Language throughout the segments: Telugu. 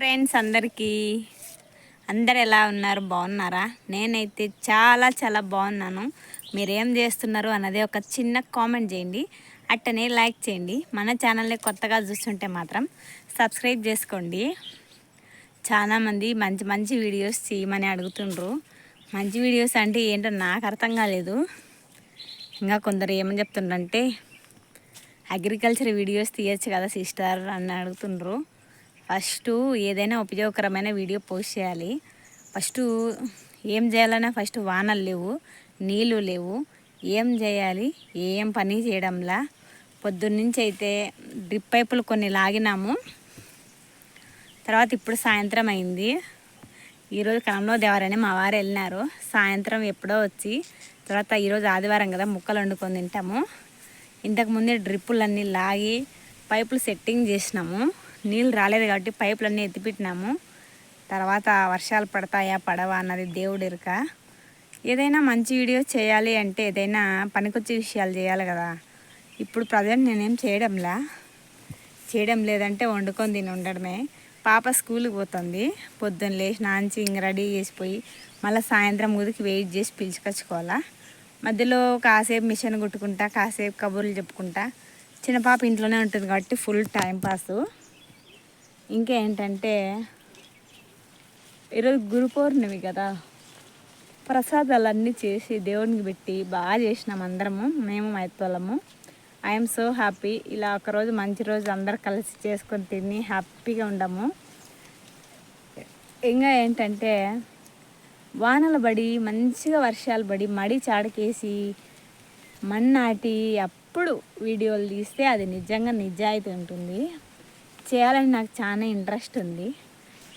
ఫ్రెండ్స్ అందరికీ. అందరు ఎలా ఉన్నారు? బాగున్నారా? నేనైతే చాలా చాలా బాగున్నాను. మీరు ఏం చేస్తున్నారు అన్నది ఒక చిన్న కామెంట్ చేయండి. అట్టనే లైక్ చేయండి. మన ఛానల్ని కొత్తగా చూస్తుంటే మాత్రం సబ్స్క్రైబ్ చేసుకోండి. చాలామంది మంచి మంచి వీడియోస్ చేయమని అడుగుతుండ్రు. మంచి వీడియోస్ అంటే ఏంటో నాకు అర్థం కాలేదు. ఇంకా కొందరు ఏమని చెప్తుండ్రంటే అగ్రికల్చర్ వీడియోస్ తీయచ్చు కదా సిస్టర్ అని అడుగుతుండ్రు. ఫస్ట్ ఏదైనా ఉపయోగకరమైన వీడియో పోస్ట్ చేయాలి. ఫస్ట్ ఏం చేయాలన్నా ఫస్ట్ వానలు లేవు నీళ్ళు లేవు. ఏం చేయాలి ఏం పని చేయడంలా. పొద్దున్నుంచి అయితే డ్రిప్ పైపులు కొన్ని లాగినాము. తర్వాత ఇప్పుడు సాయంత్రం అయింది. ఈరోజు కాలంలో దేవారని మా వారు వెళ్ళినారు. సాయంత్రం ఎప్పుడో వచ్చి తర్వాత ఈరోజు ఆదివారం కదా ముక్కలు వండుకొని తింటాము. ఇంతకుముందే డ్రిప్పులన్నీ లాగి పైపులు సెట్టింగ్ చేసినాము. నీళ్ళు రాలేదు కాబట్టి పైపులన్నీ ఎత్తిపెట్టినాము. తర్వాత వర్షాలు పడతాయా పడవా అన్నది దేవుడు ఎరుక. ఏదైనా మంచి వీడియో చేయాలి అంటే ఏదైనా పనికొచ్చే విషయాలు చేయాలి కదా. ఇప్పుడు ప్రజెంట్ నేనేం చేయడంలా? చేయడం లేదంటే వండుకొని తిని ఉండడమే. పాప స్కూల్కి పోతుంది. పొద్దున్న లేచి నాంచి ఇంక రెడీ చేసిపోయి మళ్ళీ సాయంత్రం ఉదికి వెయిట్ చేసి పిలుచుకొచ్చుకోవాలా? మధ్యలో కాసేపు మిషన్ కుట్టుకుంటా కాసేపు కబుర్లు చెప్పుకుంటా. చిన్న పాప ఇంట్లోనే ఉంటుంది కాబట్టి ఫుల్ టైం పాసు. ఇంకా ఏంటంటే ఈరోజు గురు పౌర్ణమి కదా. ప్రసాదాలన్నీ చేసి దేవునికి పెట్టి బాగా చేసినాం అందరము మేము మైత్వలము ఐఎమ్ సో హ్యాపీ ఇలా ఒకరోజు మంచి రోజు అందరు కలిసి చేసుకొని తిని హ్యాపీగా ఉండము. ఇంకా ఏంటంటే వానలు పడి మంచిగా వర్షాలు పడి మడి చాడకేసి మన్నాటి అప్పుడు వీడియోలు తీస్తే అది నిజంగా నిజాయితీ ఉంటుంది. చేయాలని నాకు చాలా ఇంట్రెస్ట్ ఉంది.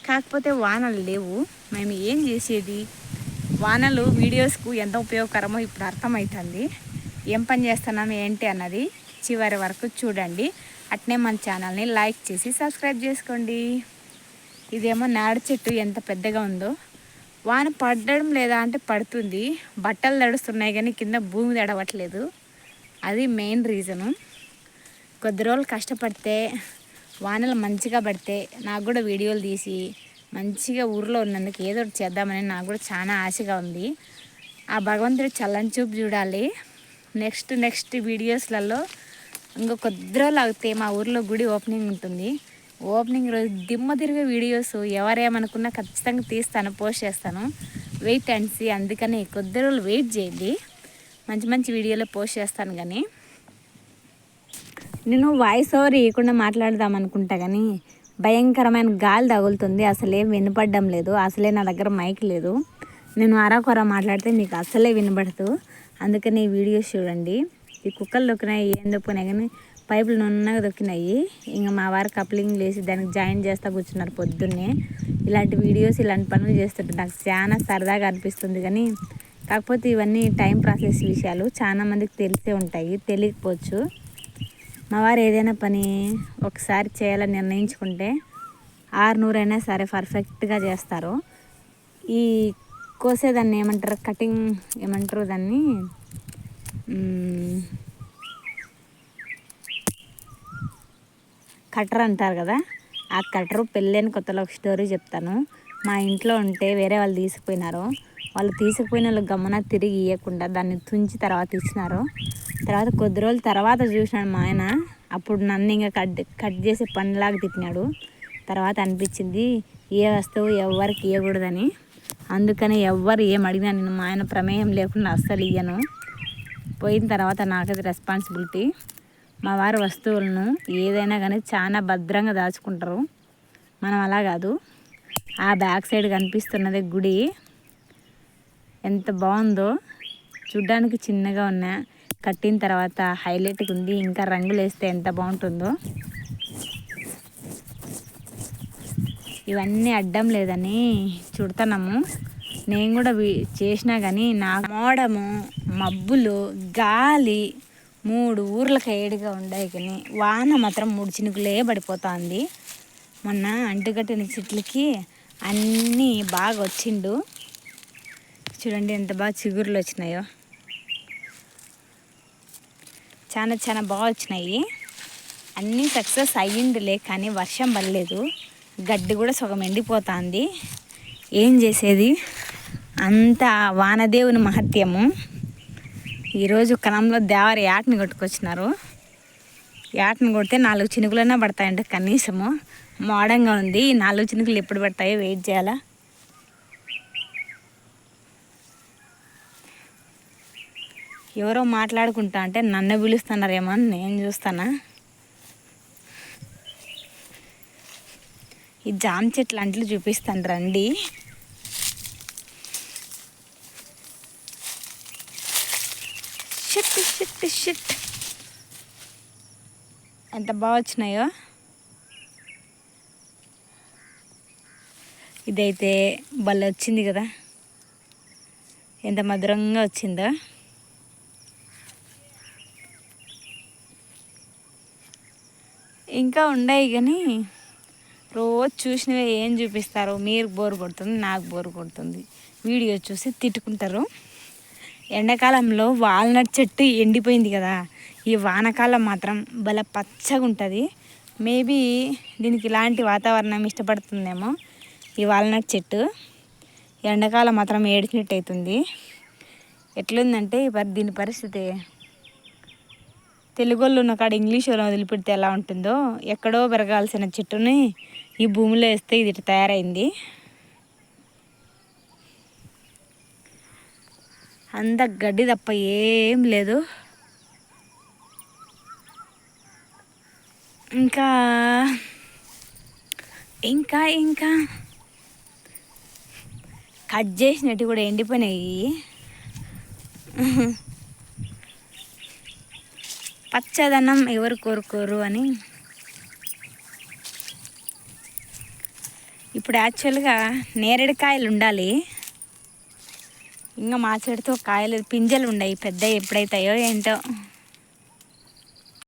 కాకపోతే వానలు లేవు. మేము ఏం చేసేది? వానలు వీడియోస్కు ఎంత ఉపయోగకరమో ఇప్పుడు అర్థమవుతుంది ఏం పని చేస్తున్నాం ఏంటి అన్నది చివరి వరకు చూడండి. అట్నే మన ఛానల్ని లైక్ చేసి సబ్స్క్రైబ్ చేసుకోండి. ఇదేమో నాడు చెట్టు ఎంత పెద్దగా ఉందో. వాన పడడం లేదా అంటే పడుతుంది. బట్టలు తడుస్తున్నాయి కానీ కింద భూమి తడవట్లేదు. అది మెయిన్ రీజను. కొద్ది రోజులు కష్టపడితే వానలు మంచిగా పడితే నాకు కూడా వీడియోలు తీసి మంచిగా ఊర్లో ఉన్నందుకు ఏదో ఒకటి చేద్దామని నాకు కూడా చాలా ఆశగా ఉంది. ఆ భగవంతుడి చల్లని చూపు చూడాలి. నెక్స్ట్ నెక్స్ట్ వీడియోస్లలో ఇంకో కొద్ది రోజులు అవుతే మా ఊర్లో గుడి ఓపెనింగ్ ఉంటుంది. ఓపెనింగ్ రోజు దిమ్మ తిరిగే వీడియోస్ ఎవరేమనుకున్నా ఖచ్చితంగా తీస్తాను పోస్ట్ చేస్తాను. వెయిట్ అండ్ సీ అందుకని కొద్ది రోజులు వెయిట్ చేయండి. మంచి మంచి వీడియోలో పోస్ట్ చేస్తాను కానీ. నేను వాయిస్ ఓవర్ ఇవ్వకుండా మాట్లాడదాం అనుకుంటా కానీ భయంకరమైన గాలి తగులుతుంది. అసలే వినపడడం లేదు. అసలే నా దగ్గర మైక్ లేదు. నేను అరాకొర మాట్లాడితే మీకు అసలే వినపడదు అందుకని ఈ వీడియోస్ చూడండి. ఈ కుక్కలు దొక్కినాయి. ఏం దొక్కినాయి కానీ పైపులు నున్నగా దొక్కినాయి. ఇంకా మా వారు కప్లింగ్ లేసి దానికి జాయిన్ చేస్తా కూర్చున్నారు పొద్దున్నే. ఇలాంటి వీడియోస్ ఇలాంటి పనులు చేస్తుంటే నాకు చాలా సరదాగా అనిపిస్తుంది కానీ కాకపోతే ఇవన్నీ టైం ప్రాసెస్ విషయాలు. చాలా మందికి తెలిసే ఉంటాయి. తెలియకపోవచ్చు. మా వారు ఏదైనా పని ఒకసారి చేయాలని నిర్ణయించుకుంటే ఆరునూరైనా సరే పర్ఫెక్ట్గా చేస్తారు. ఈ కోసేదాన్ని ఏమంటారు? కటింగ్ ఏమంటారు దాన్ని? కటర్ అంటారు కదా? ఆ కటరు పెళ్ళైన కొత్తలో ఒక స్టోరీ చెప్తాను. మా ఇంట్లో ఉంటే వేరే వాళ్ళు తీసుకుపోయినారు వాళ్ళు తీసుకుపోయిన వాళ్ళు గమన తిరిగి ఇవ్వకుండా దాన్ని తుంచి తర్వాత ఇచ్చినారు. తర్వాత కొద్ది రోజుల తర్వాత చూసినాడు మా ఆయన. అప్పుడు నన్ను ఇంకా కట్ కట్ చేసే పనిలాగా తిట్టినాడు. తర్వాత అనిపించింది ఏ వస్తువు ఎవరికి ఇవ్వకూడదని అందుకని ఎవ్వరు ఏం అడిగినా నేను మా ఆయన ప్రమేయం లేకుండా అస్సలు ఇయ్యను. పోయిన తర్వాత నాకది రెస్పాన్సిబిలిటీ మా వారి వస్తువులను ఏదైనా కానీ చాలా భద్రంగా దాచుకుంటారు. మనం అలా కాదు. ఆ బ్యాక్ సైడ్ కనిపిస్తున్నది గుడి. ఎంత బాగుందో. చూడ్డానికి చిన్నగా ఉన్న కట్టిన తర్వాత హైలైట్గా ఉంది. ఇంకా రంగులు వేస్తే ఎంత బాగుంటుందో. ఇవన్నీ అడ్డం లేదని చుడతాము నేను కూడా చేసినా కానీ నా మోడము మబ్బులు గాలి మూడు ఊర్లకు ఏడుగా ఉండాయి కానీ వాన మాత్రం మూడు చినుకులే పడిపోతుంది. మొన్న అంటుకట్టిన చెట్లకి అన్నీ బాగా వచ్చిండు. చూడండి ఎంత బాగా చిగురులు వచ్చినాయో. చాలా చాలా బాగా వచ్చినాయి. అన్నీ సక్సెస్ అయ్యిండులే కానీ వర్షం పడలేదు. గడ్డి కూడా సగం ఎండిపోతుంది. ఏం చేసేది? అంత వానదేవుని మహత్యము. ఈరోజు కలంలో దేవర యాటని కొట్టుకొచ్చినారు. యాటని కొడితే నాలుగు చినుకులైనా పడతాయంట కనీసము. మోడంగా ఉంది. ఈ నాలుగు చినుకులు ఎప్పుడు పడతాయో వెయిట్ చేయాలా? ఎవరో మాట్లాడుకుంటా అంటే నన్ను పిలుస్తున్నారేమో అని నేను చూస్తానా? ఈ జామ చెట్లు అంట్లు చూపిస్తాను రండి. Shit shit shit. ఎంత బాగా వచ్చినాయో. ఇదైతే భలే వచ్చింది కదా. ఎంత మధురంగా వచ్చిందో. ఇంకా ఉన్నాయి కానీ రోజు చూసినవే ఏం చూపిస్తారు. మీరు బోరు కొడుతుంది నాకు బోరు కొడుతుంది. వీడియో చూసి తిట్టుకుంటారు. ఎండాకాలంలో వాల్నట్ చెట్టు ఎండిపోయింది కదా. ఈ వానకాలం మాత్రం భలే పచ్చగా ఉంటుంది మేబీ దీనికి ఇలాంటి వాతావరణం ఇష్టపడుతుందేమో. ఈ వాల్నట్ చెట్టు. ఎండాకాలం మాత్రం ఏడిచినట్టు అవుతుంది ఎట్లుందంటే ఇప్పుడు దీని పరిస్థితి. తెలుగు వాళ్ళు ఉన్న కాడ ఇంగ్లీష్ వాళ్ళు వదిలిపెడితే ఎలా ఉంటుందో ఎక్కడో పెరగాల్సిన చెట్టుని ఈ భూమిలో వేస్తే ఇది తయారైంది. అంత గడ్డి తప్ప ఏం లేదు. ఇంకా ఇంకా ఇంకా. కట్ చేసినట్టు కూడా ఎండిపోయినాయి. పచ్చదనం ఎవరు కోరుకోరు అని. ఇప్పుడు యాక్చువల్గా నేరేడుకాయలు ఉండాలి. ఇంకా మా చెడుతో కాయలు పింజలు ఉన్నాయి పెద్ద ఎప్పుడైతాయో ఏంటో.